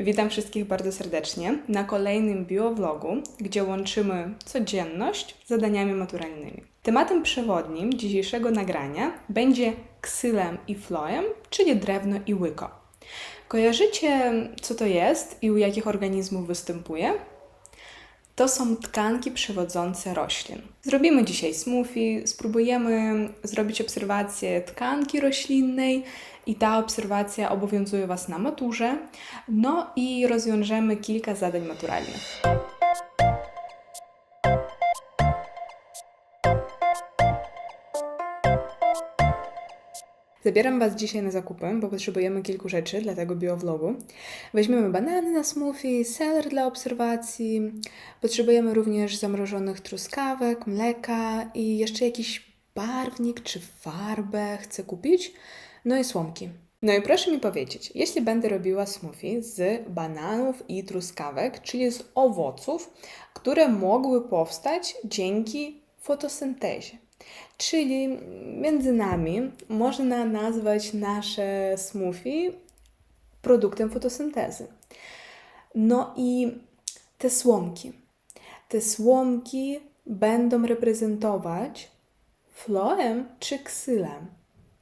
Witam wszystkich bardzo serdecznie na kolejnym biovlogu, gdzie łączymy codzienność z zadaniami maturalnymi. Tematem przewodnim dzisiejszego nagrania będzie ksylem i floem, czyli drewno i łyko. Kojarzycie, co to jest i u jakich organizmów występuje? To są tkanki przewodzące roślin. Zrobimy dzisiaj smoothie, spróbujemy zrobić obserwację tkanki roślinnej i ta obserwacja obowiązuje Was na maturze. No i rozwiążemy kilka zadań maturalnych. Zabieram Was dzisiaj na zakupy, bo potrzebujemy kilku rzeczy dla tego biovlogu. Weźmiemy banany na smoothie, seler dla obserwacji. Potrzebujemy również zamrożonych truskawek, mleka i jeszcze jakiś barwnik czy farbę chcę kupić. No i słomki. No i proszę mi powiedzieć, jeśli będę robiła smoothie z bananów i truskawek, czyli z owoców, które mogły powstać dzięki fotosyntezie. Czyli między nami można nazwać nasze smoothie produktem fotosyntezy. No i te słomki. Te słomki będą reprezentować floem czy ksylem,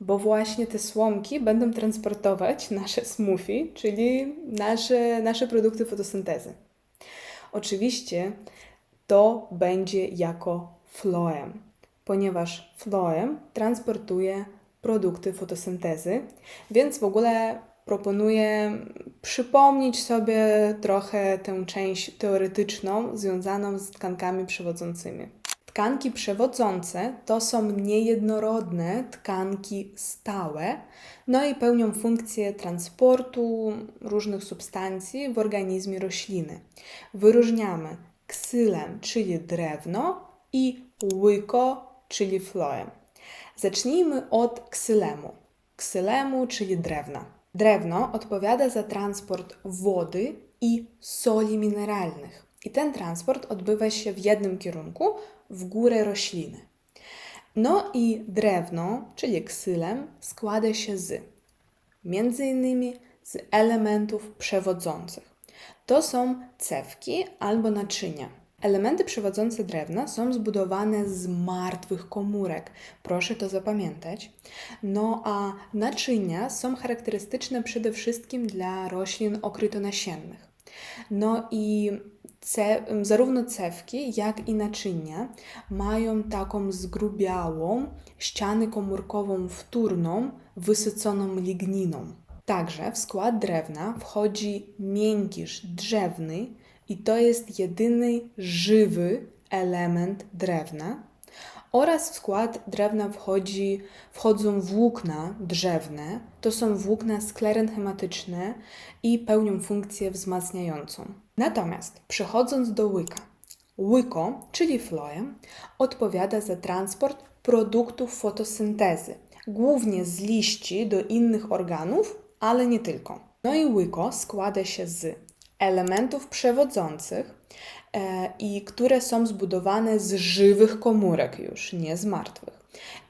bo właśnie te słomki będą transportować nasze smoothie, czyli nasze, nasze produkty fotosyntezy. Oczywiście to będzie jako floem ponieważ floem transportuje produkty fotosyntezy, więc w ogóle proponuję przypomnieć sobie trochę tę część teoretyczną związaną z tkankami przewodzącymi. Tkanki przewodzące to są niejednorodne tkanki stałe, no i pełnią funkcję transportu różnych substancji w organizmie rośliny. Wyróżniamy ksylem, czyli drewno, i łyko, czyli floem. Zacznijmy od ksylemu. Ksylemu, czyli drewna. Drewno odpowiada za transport wody i soli mineralnych. I ten transport odbywa się w jednym kierunku, w górę rośliny. No i drewno, czyli ksylem, składa się z między innymi z elementów przewodzących. To są cewki albo naczynia. Elementy przewodzące drewna są zbudowane z martwych komórek. Proszę to zapamiętać. No a naczynia są charakterystyczne przede wszystkim dla roślin okrytonasiennych. No i ce, zarówno cewki, jak i naczynia mają taką zgrubiałą ścianę komórkową wtórną, wysyconą ligniną. Także w skład drewna wchodzi miękisz drzewny, i to jest jedyny żywy element drewna. Oraz w skład drewna wchodzi, wchodzą włókna drzewne. To są włókna sklerenchematyczne i pełnią funkcję wzmacniającą. Natomiast przechodząc do łyka. Łyko, czyli floem, odpowiada za transport produktów fotosyntezy, głównie z liści do innych organów, ale nie tylko. No i łyko składa się z elementów przewodzących e, i które są zbudowane z żywych komórek już, nie z martwych.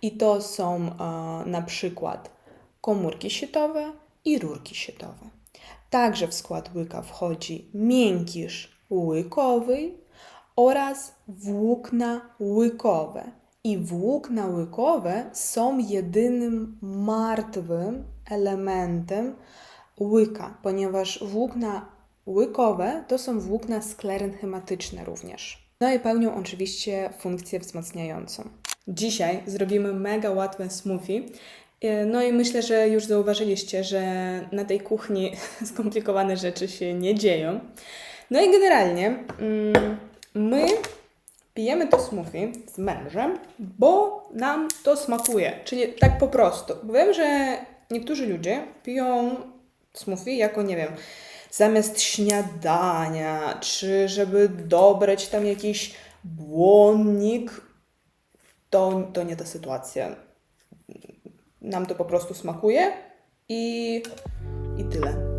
I to są e, na przykład komórki sietowe i rurki sietowe. Także w skład łyka wchodzi miękisz łykowy oraz włókna łykowe. I włókna łykowe są jedynym martwym elementem łyka, ponieważ włókna Łykowe to są włókna sklerenchematyczne również. No i pełnią oczywiście funkcję wzmacniającą. Dzisiaj zrobimy mega łatwe smoothie. E, no i myślę, że już zauważyliście, że na tej kuchni skomplikowane rzeczy się nie dzieją. No i generalnie mm, my pijemy to smoothie z mężem, bo nam to smakuje. Czyli tak po prostu. Wiem, że niektórzy ludzie piją smoothie jako, nie wiem, zamiast śniadania, czy żeby dobrać tam jakiś błonnik, to, to nie ta sytuacja. Nam to po prostu smakuje i, i tyle.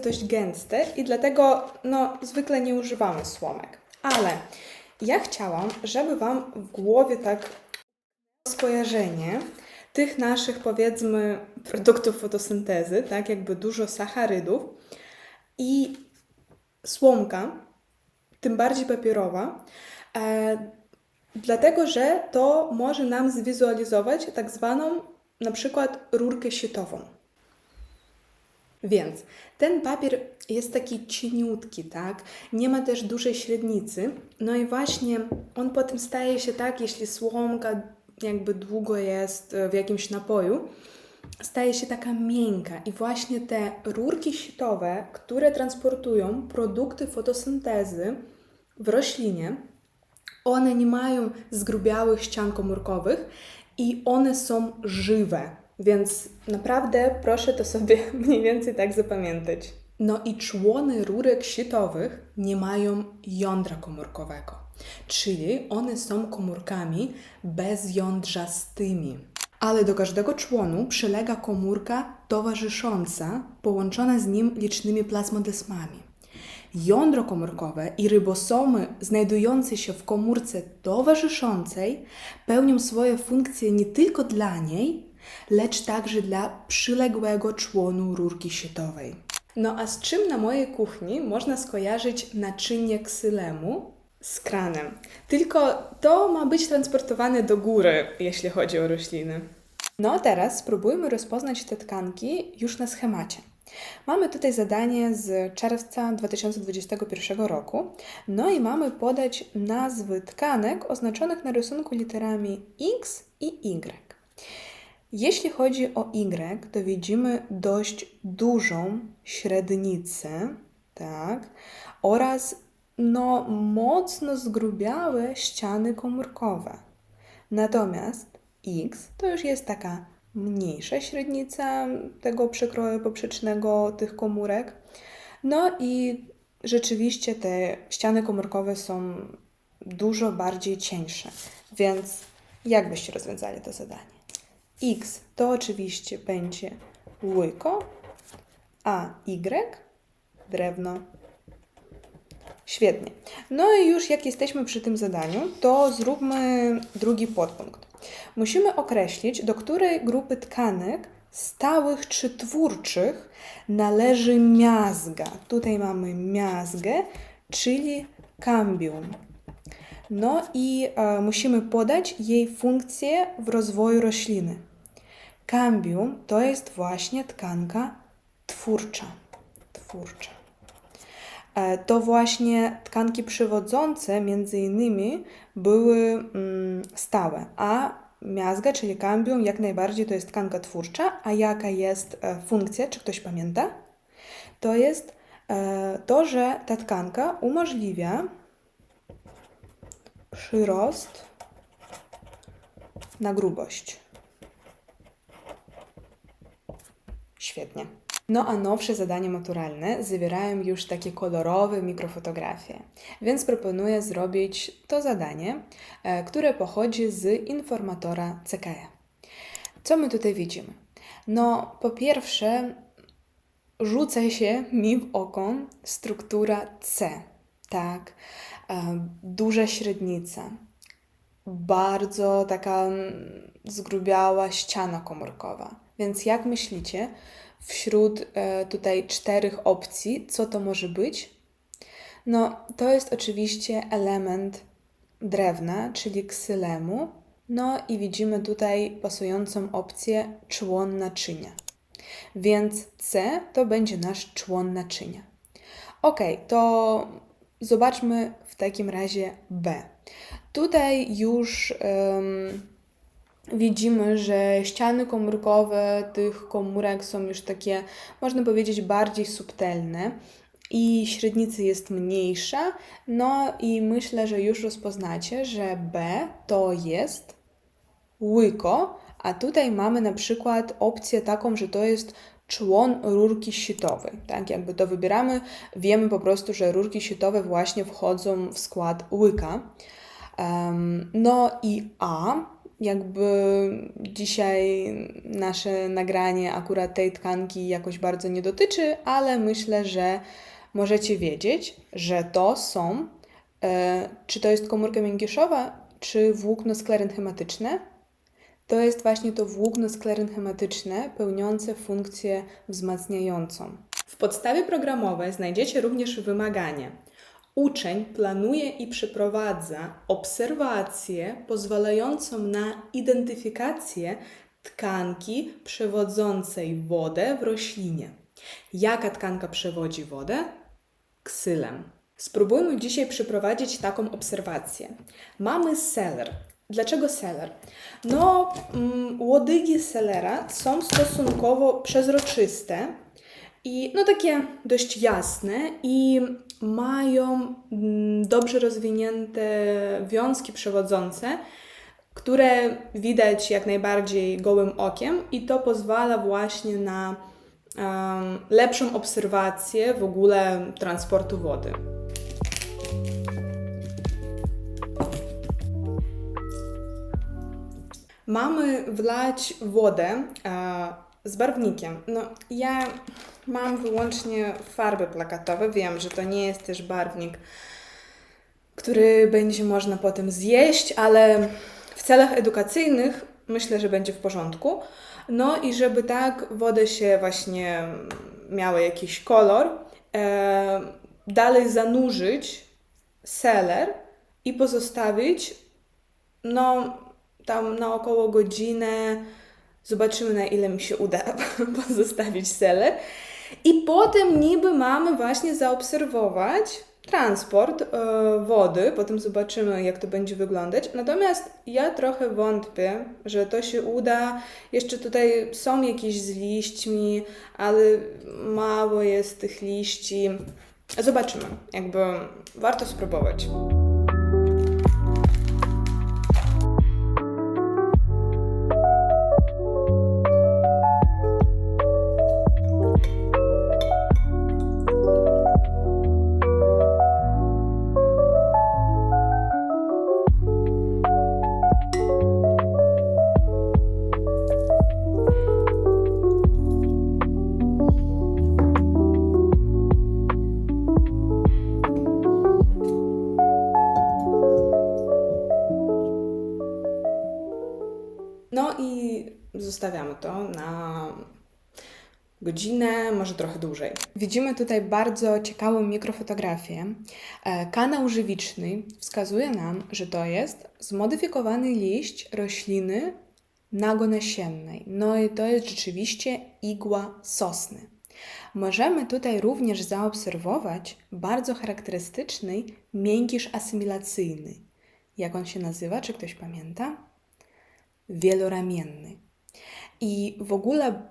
Jest dość gęste i dlatego no, zwykle nie używamy słomek. Ale ja chciałam, żeby Wam w głowie tak skojarzenie tych naszych, powiedzmy, produktów fotosyntezy, tak jakby dużo sacharydów i słomka, tym bardziej papierowa, e, dlatego że to może nam zwizualizować tak zwaną na przykład rurkę sieciową. Więc ten papier jest taki cieniutki, tak? Nie ma też dużej średnicy. No i właśnie on potem staje się tak, jeśli słomka jakby długo jest e, w jakimś napoju, staje się taka miękka. I właśnie te rurki sitowe, które transportują produkty fotosyntezy w roślinie, one nie mają zgrubiałych ścian komórkowych i one są żywe. Więc naprawdę proszę to sobie mniej więcej tak zapamiętać. No i człony rurek sitowych nie mają jądra komórkowego, czyli one są komórkami bezjądrzastymi. Ale do każdego członu przylega komórka towarzysząca, połączona z nim licznymi plazmodesmami. Jądro komórkowe i rybosomy znajdujące się w komórce towarzyszącej pełnią swoje funkcje nie tylko dla niej, lecz także dla przyległego członu rurki sietowej. No a z czym na mojej kuchni można skojarzyć naczynie ksylemu? Z kranem. Tylko to ma być transportowane do góry, jeśli chodzi o rośliny. No a teraz spróbujmy rozpoznać te tkanki już na schemacie. Mamy tutaj zadanie z czerwca 2021 roku. No i mamy podać nazwy tkanek oznaczonych na rysunku literami X i Y. Jeśli chodzi o Y, to widzimy dość dużą średnicę, tak, oraz no, mocno zgrubiałe ściany komórkowe. Natomiast X to już jest taka mniejsza średnica tego przekroju poprzecznego tych komórek. No i rzeczywiście te ściany komórkowe są dużo bardziej cieńsze. Więc jak byście rozwiązali to zadanie? X to oczywiście będzie łyko, a Y drewno. Świetnie. No i już jak jesteśmy przy tym zadaniu, to zróbmy drugi podpunkt. Musimy określić, do której grupy tkanek stałych czy twórczych należy miazga. Tutaj mamy miazgę, czyli cambium. No i e, musimy podać jej funkcję w rozwoju rośliny. Cambium to jest właśnie tkanka twórcza. Twórcza. E, to właśnie tkanki przywodzące między innymi były mm, stałe, a miazga, czyli cambium, jak najbardziej to jest tkanka twórcza. A jaka jest e, funkcja, czy ktoś pamięta? To jest e, to, że ta tkanka umożliwia przyrost na grubość. Świetnie. No a nowsze zadania maturalne zawierają już takie kolorowe mikrofotografie, więc proponuję zrobić to zadanie, e, które pochodzi z informatora CKE. Co my tutaj widzimy? No, po pierwsze, rzuca się mi w oko struktura C, tak, e, duża średnica, bardzo taka zgrubiała ściana komórkowa. Więc jak myślicie, wśród e, tutaj czterech opcji, co to może być? No, to jest oczywiście element drewna, czyli ksylemu. No i widzimy tutaj pasującą opcję człon naczynia. Więc C to będzie nasz człon naczynia. Ok, to zobaczmy w takim razie B. Tutaj już widzimy, że ściany komórkowe tych komórek są już takie, można powiedzieć, bardziej subtelne i średnicy jest mniejsza. No i myślę, że już rozpoznacie, że B to jest łyko, a tutaj mamy na przykład opcję taką, że to jest człon rurki sitowej. Tak, jakby to wybieramy, wiemy po prostu, że rurki sitowe właśnie wchodzą w skład łyka. Um, no i A jakby dzisiaj nasze nagranie akurat tej tkanki jakoś bardzo nie dotyczy, ale myślę, że możecie wiedzieć, że to są, e, czy to jest komórka miękiszowa, czy włókno sklerenchymatyczne. To jest właśnie to włókno sklerenchymatyczne pełniące funkcję wzmacniającą. W podstawie programowej znajdziecie również wymaganie. Uczeń planuje i przeprowadza obserwację pozwalającą na identyfikację tkanki przewodzącej wodę w roślinie. Jaka tkanka przewodzi wodę? Ksylem. Spróbujmy dzisiaj przeprowadzić taką obserwację. Mamy seler. Dlaczego seler? No, mm, łodygi selera są stosunkowo przezroczyste i no takie dość jasne i mają mm, dobrze rozwinięte wiązki przewodzące, które widać jak najbardziej gołym okiem i to pozwala właśnie na em, lepszą obserwację w ogóle transportu wody. Mamy wlać wodę e, z barwnikiem. No, ja mam wyłącznie farby plakatowe. Wiem, że to nie jest też barwnik, który będzie można potem zjeść, ale w celach edukacyjnych myślę, że będzie w porządku. No i żeby tak wodę się właśnie miała jakiś kolor, e, dalej zanurzyć seler i pozostawić no tam na około godzinę. Zobaczymy na ile mi się uda pozostawić seler. I potem niby mamy właśnie zaobserwować transport e, wody, potem zobaczymy jak to będzie wyglądać. Natomiast ja trochę wątpię, że to się uda. Jeszcze tutaj są jakieś z liśćmi, ale mało jest tych liści. Zobaczymy, jakby warto spróbować. Godzinę, może trochę dłużej. Widzimy tutaj bardzo ciekawą mikrofotografię. E, Kanał żywiczny wskazuje nam, że to jest zmodyfikowany liść rośliny nagonasiennej. No i to jest rzeczywiście igła sosny. Możemy tutaj również zaobserwować bardzo charakterystyczny miękisz asymilacyjny. Jak on się nazywa? Czy ktoś pamięta? wieloramienny. I w ogóle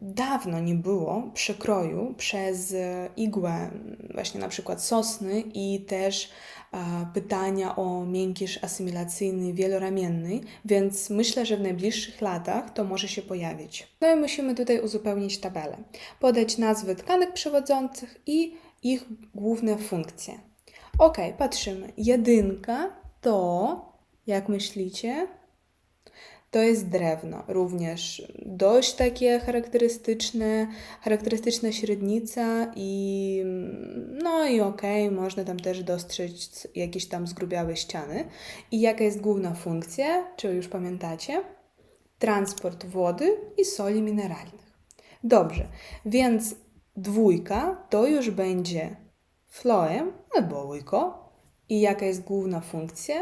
dawno nie było przekroju przez e, igłę właśnie na przykład sosny i też pytania o miękisz asymilacyjny wieloramienny, więc myślę, że w najbliższych latach to może się pojawić. No i musimy tutaj uzupełnić tabelę, podać nazwy tkanek przewodzących i ich główne funkcje. Ok, patrzymy. Jedynka to, jak myślicie, to jest drewno, również dość takie charakterystyczne, charakterystyczna średnica i no i okej, okay, można tam też dostrzec jakieś tam zgrubiałe ściany. I jaka jest główna funkcja, czy już pamiętacie? Transport wody i soli mineralnych. Dobrze, więc dwójka to już będzie floem albo łyko. I jaka jest główna funkcja?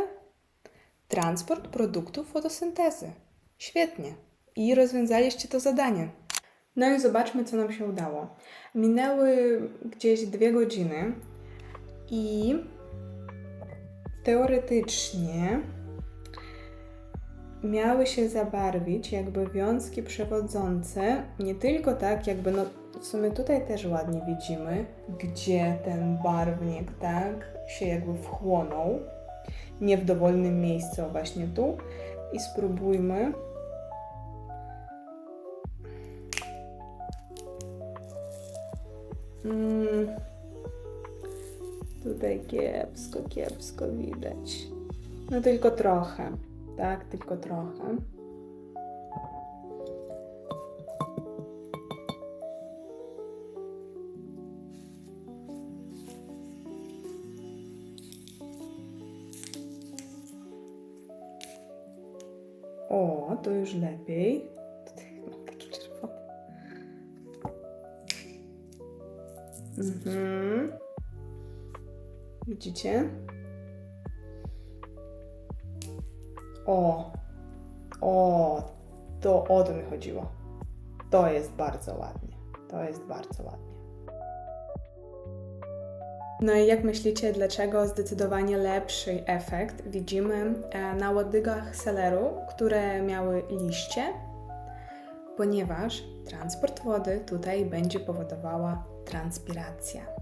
Transport produktów fotosyntezy. Świetnie. I rozwiązaliście to zadanie. No i zobaczmy, co nam się udało. Minęły gdzieś dwie godziny i teoretycznie miały się zabarwić jakby wiązki przewodzące, nie tylko tak, jakby no w sumie tutaj też ładnie widzimy, gdzie ten barwnik tak się jakby wchłonął, nie w dowolnym miejscu, właśnie tu. I spróbujmy Mm. Tutaj kiepsko, kiepsko widać. No tylko trochę. Tak, tylko trochę. To już lepiej. Tutaj mam taki czerwony. Mhm. Widzicie? O, o, to o to mi chodziło. To jest bardzo ładnie. To jest bardzo ładnie. No i jak myślicie, dlaczego zdecydowanie lepszy efekt widzimy e, na łodygach seleru, które miały liście? Ponieważ transport wody tutaj będzie powodowała transpiracja.